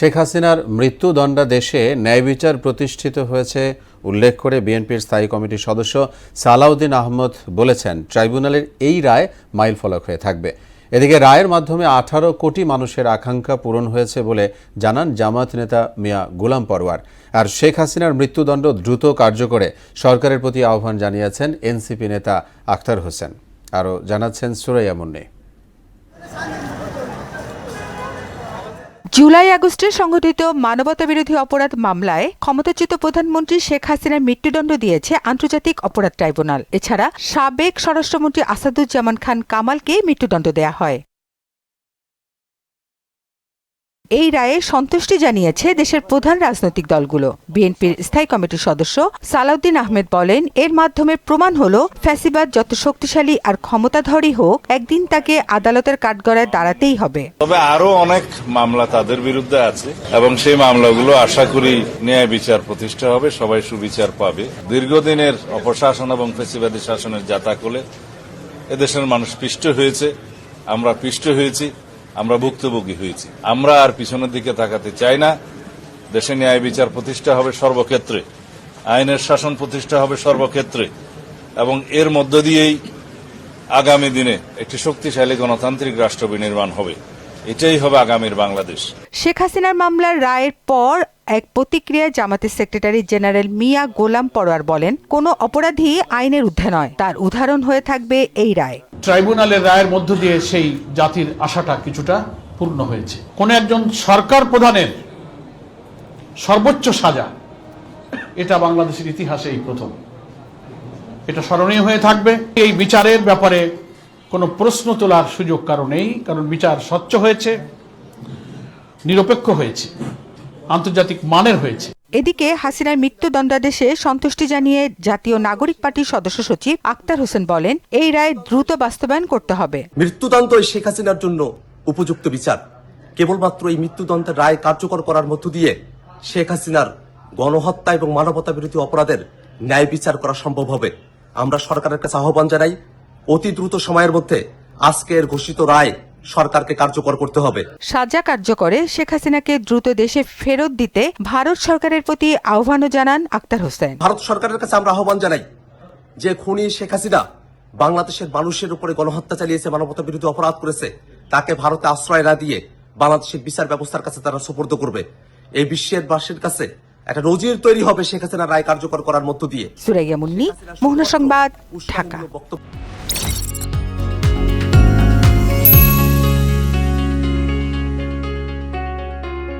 শেখ হাসিনার মৃত্যুদণ্ডাদেশে ন্যায় বিচার প্রতিষ্ঠিত হয়েছে, উল্লেখ করে বিএনপির স্থায়ী কমিটির সদস্য সালাউদ্দিন আহমদ বলেছেন, ট্রাইব্যুনালের এই রায় মাইলফলক হয়ে থাকবে। এদিকে রায়ের মাধ্যমে আঠারো কোটি মানুষের আকাঙ্ক্ষা পূরণ হয়েছে বলে জানান জামাত নেতা মিয়া গুলাম পরওয়ার। আর শেখ হাসিনার মৃত্যুদণ্ড দ্রুত কার্যকরে, সরকারের প্রতি আহ্বান জানিয়েছেন এনসিপি নেতা আখতার হোসেন। আরও জানাচ্ছেন সুরাইয়া মুন্নি। জুলাই আগস্টে সংঘটিত মানবতাবিরোধী অপরাধ মামলায় ক্ষমতাচ্যুত প্রধানমন্ত্রী শেখ হাসিনার মৃত্যুদণ্ড দিয়েছে আন্তর্জাতিক অপরাধ ট্রাইব্যুনাল। এছাড়া সাবেক স্বরাষ্ট্রমন্ত্রী আসাদুজ্জামান খান কামালকে মৃত্যুদণ্ড দেয়া হয়। এই রায়ে সন্তুষ্টি জানিয়েছে দেশের প্রধান রাজনৈতিক দলগুলো। বিএনপির স্থায়ী কমিটির সদস্য সালাউদ্দিন আহমেদ বলেন, এর মাধ্যমে প্রমাণ হলো ফ্যাসিবাদ যত শক্তিশালী আর ক্ষমতাধরই হোক, একদিন তাকে আদালতের কাঠগড়ায় দাঁড়াতেই হবে। তবে আরও অনেক মামলা তাদের বিরুদ্ধে আছে এবং সেই মামলাগুলো আশা করি ন্যায় বিচার প্রতিষ্ঠা হবে, সবাই সুবিচার পাবে। দীর্ঘদিনের অপশাসন এবং ফেসিবাদী শাসনের জাতাকলে এদেশের মানুষ পিষ্ট হয়েছে, আমরা পিষ্ট হয়েছি। আমরা ভুক্তভোগী হয়েছি। আমরা আর পিছনের দিকে তাকাতে চাই না। দেশে ন্যায় বিচার প্রতিষ্ঠা হবে সর্বক্ষেত্রে। আইনের শাসন প্রতিষ্ঠা হবে সর্বক্ষেত্রে। এবং এর মধ্য দিয়েই আগামী দিনে একটি শক্তিশালী গণতান্ত্রিক রাষ্ট্র বিনির্মাণ হবে। এটাই হবে আগামীর বাংলাদেশ। শেখ হাসিনার মামলার রায়ের পর এক প্রতিক্রিয়ায় জামাতের সেক্রেটারি জেনারেল মিয়া গোলাম পরোয়ার বলেন, কোনো অপরাধী আইনের ঊর্ধ্বে নয়। তার উদাহরণ হয়ে থাকবে এই রায়। ট্রাইব্যুনালের রায়ের মধ্য দিয়ে সেই জাতির আশাটা কিছুটা পূর্ণ হয়েছে। কোন একজন সরকার প্রধানের সর্বোচ্চ সাজা, এটা বাংলাদেশের ইতিহাসে এই প্রথম। এটা স্মরণীয় হয়ে থাকবে। এই বিচারের ব্যাপারে কোনো প্রশ্ন তোলার সুযোগ কারণেই কারণ বিচার স্বচ্ছ হয়েছে, নিরপেক্ষ হয়েছে, আন্তর্জাতিক মানের হয়েছে। এদিকে হাসিনার মৃত্যুদণ্ডাদেশে সন্তুষ্টি জানিয়ে জাতীয় নাগরিক পার্টির সদস্য সচিব আক্তার হোসেন বলেন, এই রায় দ্রুত বাস্তবায়ন করতে হবে। মৃত্যুদণ্ড শেখ হাসিনার জন্য উপযুক্ত বিচার। কেবলমাত্র এই মৃত্যুদণ্ডের রায় কার্যকর করার মধ্য দিয়ে শেখ হাসিনার গণহত্যা এবং মানবতা বিরোধী অপরাধের ন্যায় বিচার করা সম্ভব হবে। আমরা সরকারের কাছে আহ্বান জানাই, অতি দ্রুত সময়ের মধ্যে আজকের ঘোষিত রায় সরকারকে কার্যকর করতে হবে। সাজা কার্যকরে শেখ হাসিনাকে দ্রুত দেশে ফেরত দিতে ভারত সরকারের প্রতি আহ্বানও জানান আক্তার হোসেন। ভারত সরকারের কাছে আমরা আহ্বান জানাই যে খুনি শেখ হাসিনা বাংলাদেশের মানুষের উপরে গণহত্যা চালিয়েছে মানবতা বিরোধী অপরাধ করেছে তাকে ভারতে আশ্রয় না দিয়ে বাংলাদেশের বিচার ব্যবস্থার কাছে তারা সুপর্দ করবে। এই বিশ্বের বাসীর কাছে একটা নজির তৈরি হবে শেখ হাসিনা রায় কার্যকর করার মধ্য দিয়ে। সুরাইয়া মুন্নি মোহনা সংবাদ ঢাকা। বক্তব্য